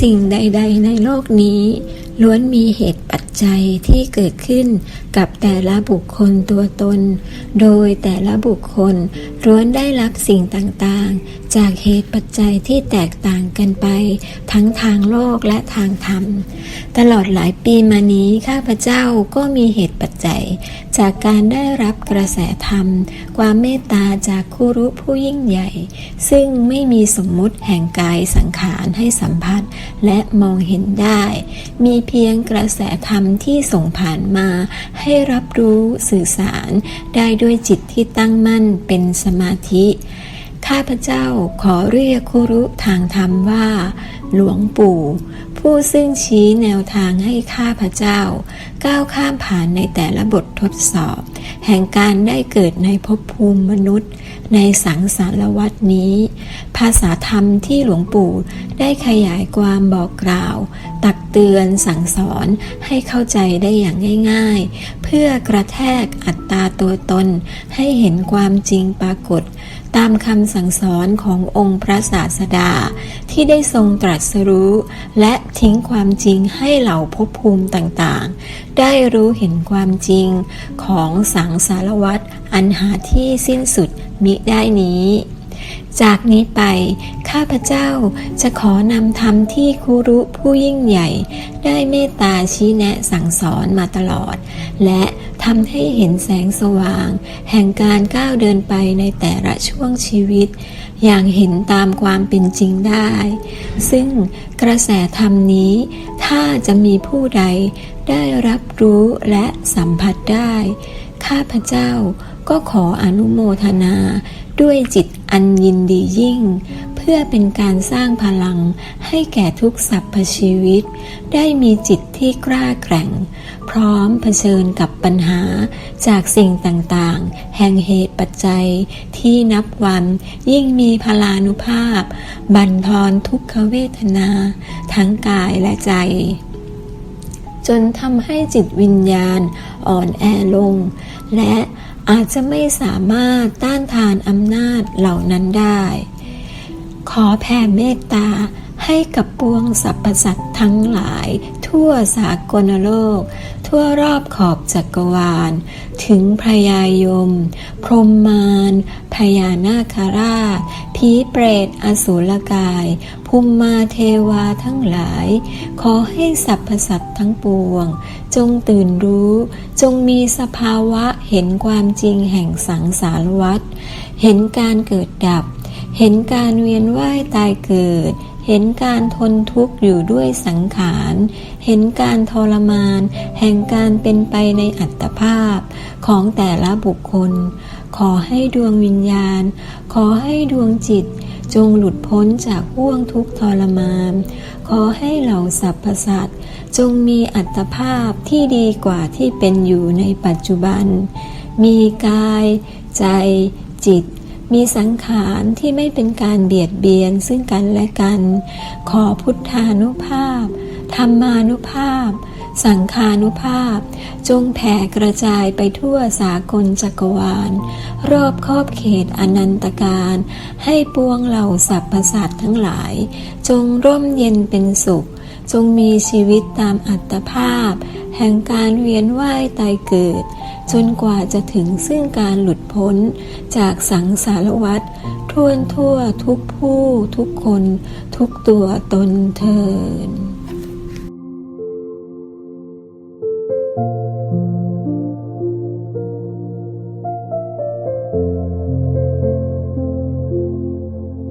สิ่งใด ๆ ในโลกนี้ ล้วนมีเหตุปัจจัยที่เกิดขึ้นกับแต่ละบุคคลตัวตน โดยแต่ละบุคคลล้วนได้รับสิ่งต่างๆ จากเหตุปัจจัยที่แตกต่างกันไป ทั้งทางโลกและทางธรรม ตลอดหลายปีมานี้ข้าพเจ้าก็มีเหตุปัจจัย จากการได้รับกระแสธรรม ความเมตตาจากคู่รู้ผู้ยิ่งใหญ่ ซึ่งไม่มีสมมุติแห่งกายสังขารให้สัมผัสและมองเห็นได้ มีเพียงกระแสธรรมที่ส่งผ่านมา ให้รับรู้สื่อสาร ได้ด้วยจิตที่ตั้งมั่นเป็นสมาธิ ข้าพเจ้าขอเรียกคุรุทางธรรมว่า หลวงปู่ ผู้ซึ่งชี้แนวทางให้ข้าพเจ้า ก้าวข้ามผ่านในแต่ละบททดสอบ แห่งการได้เกิดในภพภูมิมนุษย์ ในสังสารวัตนี้ ภาษาธรรมที่หลวงปู่ได้ขยายความบอกกล่าว ตักเตือนสั่งสอนให้เข้าใจได้อย่างง่าย ๆ เพื่อกระแทกอัตตาตัวตนให้เห็นความจริงปรากฏ ตามคำสั่งสอนขององค์พระศาสดา ที่ได้ทรงตรัสรู้ และทิ้งความจริงให้เหล่าภพภูมิต่างๆ ได้รู้เห็นความจริงของสังสารวัตอันหาที่สิ้นสุดมิได้นี้ จากนี้ไป ข้าพเจ้าจะขอนำธรรมที่ครูรุผู้ยิ่งใหญ่ ได้เมตตาชี้แนะสั่งสอนมาตลอด และ ทำให้เห็นแสงสว่าง แห่งการก้าวเดินไปในแต่ละช่วงชีวิต อย่างเห็นตามความเป็นจริงได้ ซึ่งกระแสธรรมนี้ ถ้าจะมีผู้ใดได้รับรู้และสัมผัสได้ ข้าพเจ้าก็ขออนุโมทนาด้วยจิตอันยินดียิ่ง พื่อเป็นการสร้างพลังให้แก่ทุกสรรพชีวิต ได้มีจิตที่กล้าแกร่ง พร้อมเผชิญกับปัญหาจากสิ่งต่างๆ แห่งเหตุปัจจัยที่นับวันยิ่งมีพลานุภาพ บั่นทอนทุกขเวทนา ทั้งกายและใจ จนทำให้จิตวิญญาณอ่อนแอลง และอาจจะไม่สามารถต้านทานอำนาจเหล่านั้นได้ ขอแผ่เมตตาให้กับปวงสรรพสัตว์ทั้งหลาย ทั่วสากลโลก ทั่วรอบขอบจักรวาล ถึงพระยายม พรหมมารพญานาคราชผีเปรตอสุรกาย ภูมิมาเทวาทั้งหลาย ขอให้สรรพสัตว์ทั้งปวง จงตื่นรู้ จงมีสภาวะเห็นความจริงแห่งสังสารวัฏเห็นการเกิดดับ เห็นการเวียนว่ายตายเกิด เห็นการทนทุกข์อยู่ด้วยสังขาร เห็นการทรมาน แห่งการเป็นไปในอัตภาพ ของแต่ละบุคคล ขอให้ดวงวิญญาณ ขอให้ดวงจิต จงหลุดพ้นจากห่วงทุกข์ทรมาน ขอให้เหล่าสรรพสัตว์จงมีอัตภาพที่ดีกว่าที่เป็นอยู่ในปัจจุบัน มีกาย ใจ จิต มีสังขารที่ไม่เป็นการเบียดเบียนซึ่งกันและกัน ขอพุทธานุภาพ ธรรมานุภาพ สังขานุภาพ จงแผ่กระจายไปทั่วสากลจักรวาล รอบครอบเขตอนันตการ ให้ปวงเหล่าสรรพสัตว์ทั้งหลาย จงร่มเย็นเป็นสุข จงมีชีวิตตามอัตภาพ แห่งการเวียนว่ายตายเกิด จนกว่าจะถึงซึ่งการหลุดพ้นจากสังสารวัฏทั่วทั่วทุกผู้ ทุกคน ทุกตัวตนเทิน